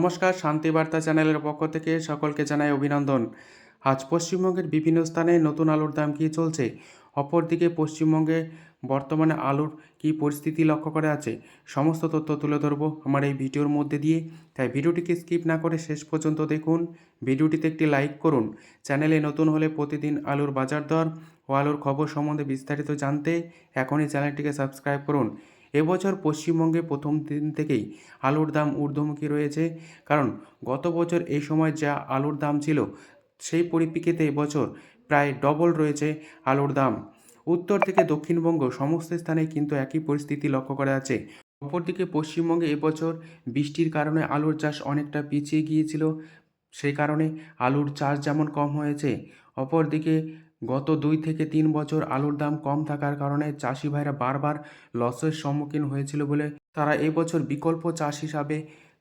নমস্কার শান্তিবার্তা চ্যানেলের পক্ষ থেকে সকলকে জানাই অভিনন্দন। আজ পশ্চিমবঙ্গের বিভিন্ন স্থানে নতুন আলুর দাম কী চলছে? অপরদিকে পশ্চিমবঙ্গে বর্তমানে আলুর কী পরিস্থিতি লক্ষ্য করা আছে? সমস্ত তথ্য তুলে ধরবো আমার এই ভিডিওর মধ্যে দিয়ে। তাই ভিডিওটিকে স্কিপ না করে শেষ পর্যন্ত দেখুন। ভিডিওটিতে একটি লাইক করুন। চ্যানেলে নতুন হলে প্রতিদিন আলুর বাজার দর ও আলুর খবর সম্বন্ধে বিস্তারিত জানতে এখনই চ্যানেলটিকে সাবস্ক্রাইব করুন। এবছর পশ্চিমবঙ্গে প্রথম দিন থেকেই আলুর দাম ঊর্ধ্বমুখী রয়েছে। কারণ গত বছর এই সময় যা আলুর দাম ছিল, সেই পরিপ্রেক্ষিতে এবছর প্রায় ডবল রয়েছে আলুর দাম। উত্তর থেকে দক্ষিণবঙ্গ সমস্ত স্থানে কিন্তু একই পরিস্থিতি লক্ষ্য করা যাচ্ছে। অপরদিকে পশ্চিমবঙ্গে এবছর বৃষ্টির কারণে আলুর চাষ অনেকটা পিছিয়ে গিয়েছিল। সেই কারণে আলুর চাষ যেমন কম হয়েছে, অপরদিকে গত দুই থেকে তিন বছর আলুর দাম কম থাকার কারণে চাষি ভাইরা বারবার লসের সম্মুখীন হয়েছিল বলে তারা এবছর বিকল্প চাষ হিসাবে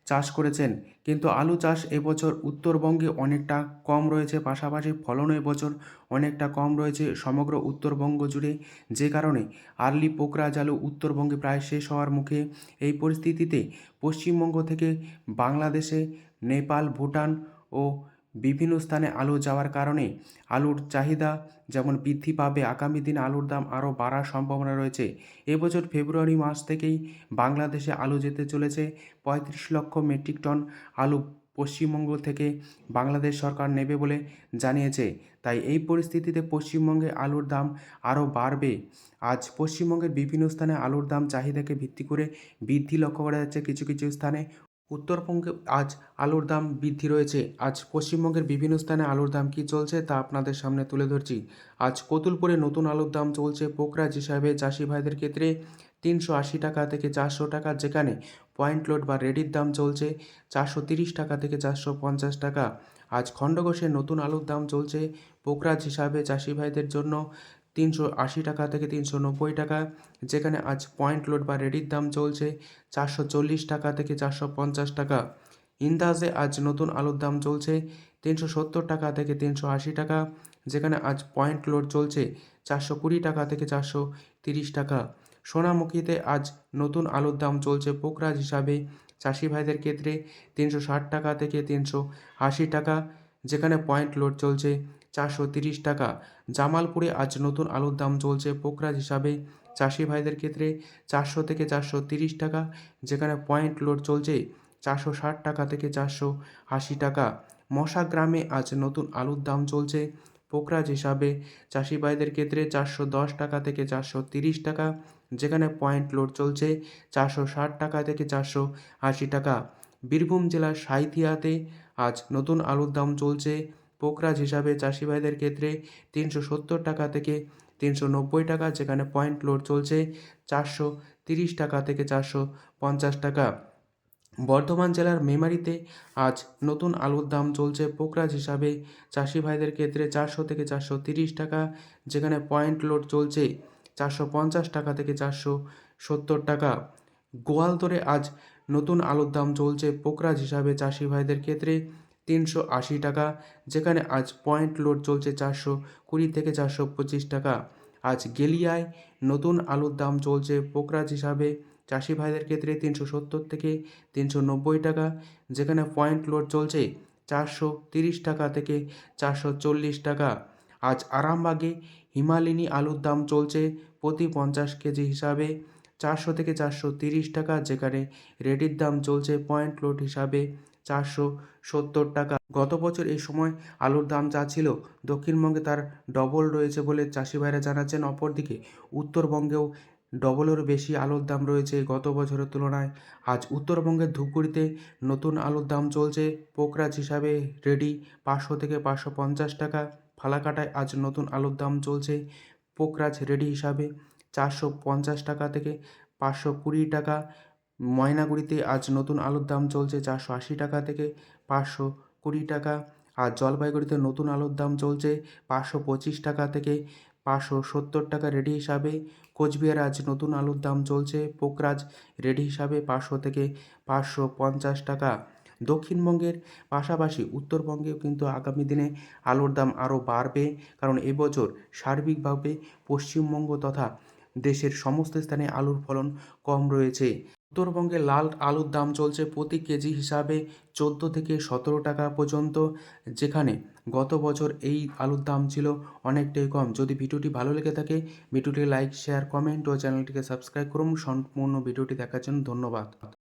চাষ করেছেন। কিন্তু আলু চাষ এবছর উত্তরবঙ্গে অনেকটা কম রয়েছে, পাশাপাশি ফলনও এবছর অনেকটা কম রয়েছে সমগ্র উত্তরবঙ্গ জুড়ে। যে কারণে আর্লি পোকরাজ আলু উত্তরবঙ্গে প্রায় শেষ হওয়ার মুখে এই পরিস্থিতিতে পশ্চিমবঙ্গ থেকে বাংলাদেশে, নেপাল, ভুটান ও বিভিন্ন স্থানে আলু যাওয়ার কারণে আলুর চাহিদা যেমন বৃদ্ধি পাবে, আগামী দিনে আলুর দাম আরও বাড়ার সম্ভাবনা রয়েছে। এবছর ফেব্রুয়ারি মাস থেকেই বাংলাদেশে আলু যেতে চলেছে পঁয়ত্রিশ লক্ষ মেট্রিক টন আলু পশ্চিমবঙ্গ থেকে বাংলাদেশ সরকার নেবে বলে জানিয়েছে। তাই এই পরিস্থিতিতে পশ্চিমবঙ্গে আলুর দাম আরও বাড়বে। আজ পশ্চিমবঙ্গের বিভিন্ন স্থানে আলুর দাম চাহিদাকে ভিত্তি করে বৃদ্ধি লক্ষ্য করা যাচ্ছে। কিছু কিছু স্থানে উত্তরবঙ্গে আজ আলুর দাম বৃদ্ধি রয়েছে। আজ পশ্চিমবঙ্গের বিভিন্ন স্থানে আলুর দাম কী চলছে তা আপনাদের সামনে তুলে ধরছি। আজ কতুলপুরে নতুন আলুর দাম চলছে পোকরাজ হিসাবে। চাষি ভাইদের ক্ষেত্রে তিনশো আশি টাকা থেকে চারশো টাকা যেখানে পয়েন্ট লোড বা রেডির দাম চলছে চারশো তিরিশ টাকা থেকে চারশো পঞ্চাশ টাকা। আজ খণ্ডঘোষে নতুন আলুর দাম চলছে পোকরাজ হিসাবে। চাষি ভাইদের জন্য তিনশো আশি টাকা থেকে তিনশো নব্বই টাকা, যেখানে আজ পয়েন্ট লোড বা রেডির দাম চলছে চারশো চল্লিশ টাকা থেকে চারশো পঞ্চাশ টাকা। ইন্দাজে আজ নতুন আলুর দাম চলছে তিনশো সত্তর টাকা থেকে তিনশো আশি টাকা, যেখানে আজ পয়েন্ট লোড চলছে চারশো কুড়ি টাকা থেকে চারশো তিরিশ টাকা। সোনামুখীতে আজ নতুন আলুর দাম চলছে পোকরাজ হিসাবে, চাষি ভাইদের ক্ষেত্রে তিনশো ষাট টাকা থেকে তিনশো আশি টাকা, যেখানে পয়েন্ট লোড চলছে চারশো তিরিশ টাকা। জামালপুরে আজ নতুন আলুর দাম চলছে পোকরাজ হিসাবে। চাষি ভাইদের ক্ষেত্রে চারশো থেকে চারশো তিরিশ টাকা, যেখানে পয়েন্ট লোড চলছে চারশো ষাট টাকা থেকে চারশো আশি টাকা। মশা গ্রামে আজ নতুন আলুর দাম চলছে পোকরাজ হিসাবে। চাষি ভাইদের ক্ষেত্রে চারশো দশ টাকা থেকে চারশো তিরিশ টাকা, যেখানে পয়েন্ট লোড চলছে চারশো ষাট টাকা থেকে চারশো আশি টাকা। বীরভূম জেলার সাঁইথিয়াতে আজ নতুন আলুর দাম চলছে পোকরাজ হিসাবে চাষি ভাইদের ক্ষেত্রে তিনশো সত্তর টাকা থেকে তিনশো নব্বই টাকা, যেখানে পয়েন্ট লোড চলছে চারশো তিরিশ টাকা থেকে চারশো পঞ্চাশ টাকা। বর্ধমান জেলার মেমারিতে আজ নতুন আলুর দাম চলছে পোকরাজ হিসাবে চাষি ভাইদের ক্ষেত্রে চারশো থেকে চারশো তিরিশ টাকা, যেখানে পয়েন্ট লোড চলছে চারশো পঞ্চাশ টাকা থেকে চারশো সত্তর টাকা। গোয়ালতরে আজ নতুন আলুর দাম চলছে পোকরাজ হিসাবে চাষি ভাইদের ক্ষেত্রে তিনশো আশি টাকা, যেখানে আজ পয়েন্ট লোড চলছে চারশো কুড়ি থেকে চারশো পঁচিশ টাকা। আজ গেলিয়ায় নতুন আলুর দাম চলছে পোকরাজ হিসাবে। চাষি ভাইদের ক্ষেত্রে তিনশো সত্তর থেকে তিনশো নব্বই টাকা, যেখানে পয়েন্ট লোড চলছে চারশো তিরিশ টাকা থেকে চারশো চল্লিশ টাকা। আজ আরামবাগে হিমালিনী আলুর দাম চলছে প্রতি পঞ্চাশ কেজি হিসাবে চারশো থেকে চারশো তিরিশ টাকা, যেখানে রেডির দাম চলছে পয়েন্ট লোড হিসাবে চারশো সত্তর টাকা। গত বছর এই সময় আলুর দাম যা ছিল, দক্ষিণবঙ্গে তার ডবল রয়েছে বলে চাষি ভাইরা জানাচ্ছেন। অপরদিকে, উত্তরবঙ্গেও ডবলেরও বেশি আলুর দাম রয়েছে গত বছরের তুলনায়। আজ উত্তরবঙ্গের ধূপগুড়িতে নতুন আলুর দাম চলছে। পোকরাজ হিসাবে রেডি, পাঁচশো থেকে পাঁচশো পঞ্চাশ টাকা। ফালাকাটায় আজ নতুন আলুর দাম চলছে পোকরাজ রেডি হিসাবে চারশো পঞ্চাশ টাকা থেকে পাঁচশো কুড়ি টাকা। ময়নাগুড়িতে আজ নতুন আলুর দাম চলছে চারশো আশি টাকা থেকে পাঁচশো কুড়ি টাকা। আর জলপাইগুড়িতে নতুন আলুর দাম চলছে পাঁচশো পঁচিশ টাকা থেকে পাঁচশো সত্তর টাকা রেডি হিসাবে। কোচবিহার আজ নতুন আলুর দাম চলছে পোকরাজ রেডি হিসাবে পাঁচশো থেকে পাঁচশো পঞ্চাশ টাকা। দক্ষিণবঙ্গের পাশাপাশি উত্তরবঙ্গেও কিন্তু আগামী দিনে আলুর দাম আরও বাড়বে কারণ এবছর সার্বিকভাবে পশ্চিমবঙ্গ তথা দেশের সমস্ত স্থানে আলুর ফলন কম রয়েছে। উত্তরবঙ্গে লাল আলুর দাম চলছে প্রতি কেজি হিসাবে চোদ্দ থেকে সতেরো টাকা পর্যন্ত, যেখানে গত বছর এই আলুর দাম ছিল অনেকটাই কম। যদি ভিডিওটি ভালো লেগে থাকে, ভিডিওটি লাইক, শেয়ার, কমেন্ট ও চ্যানেলটিকে সাবস্ক্রাইব করুন। সম্পূর্ণ ভিডিওটি দেখার জন্য ধন্যবাদ।